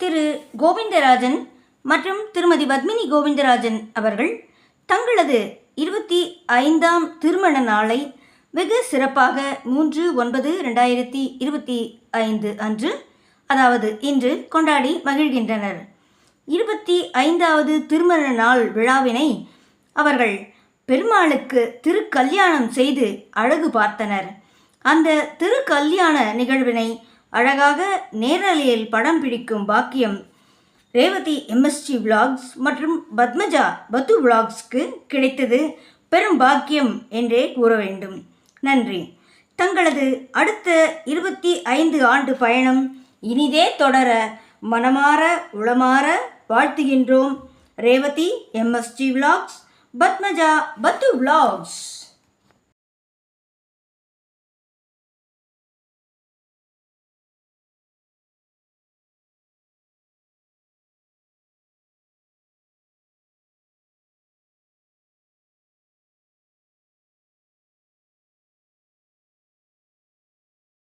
திரு கோவிந்தராஜன் மற்றும் திருமதி பத்மினி கோவிந்தராஜன் அவர்கள் தங்களது இருபத்தி ஐந்தாம் திருமண நாளை வெகு சிறப்பாக மூன்று ஒன்பது ரெண்டாயிரத்தி இருபத்தி ஐந்து அன்று அதாவது இன்று கொண்டாடி மகிழ்கின்றனர். இருபத்தி ஐந்தாவது திருமண நாள் விழாவினை அவர்கள் பெருமாளுக்கு திருக்கல்யாணம் செய்து அழகு பார்த்தனர். அந்த திருக்கல்யாண நிகழ்வினை அழகாக நேரலையில் படம் பிடிக்கும் பாக்கியம். ரேவதி எம்எஸ்டி விலாக்ஸ் மற்றும் பத்மஜா பத்து விலாக்ஸ்க்கு கிடைத்தது பெரும் பாக்கியம் என்றே கூற வேண்டும். நன்றி. தங்களது அடுத்த இருபத்தி ஐந்து ஆண்டு பயணம் இனிதே தொடர மனமாற உளமாற வாழ்த்துகின்றோம். ரேவதி எம்எஸ்டி விலாக்ஸ் பத்மஜா பத்து விலாக்ஸ்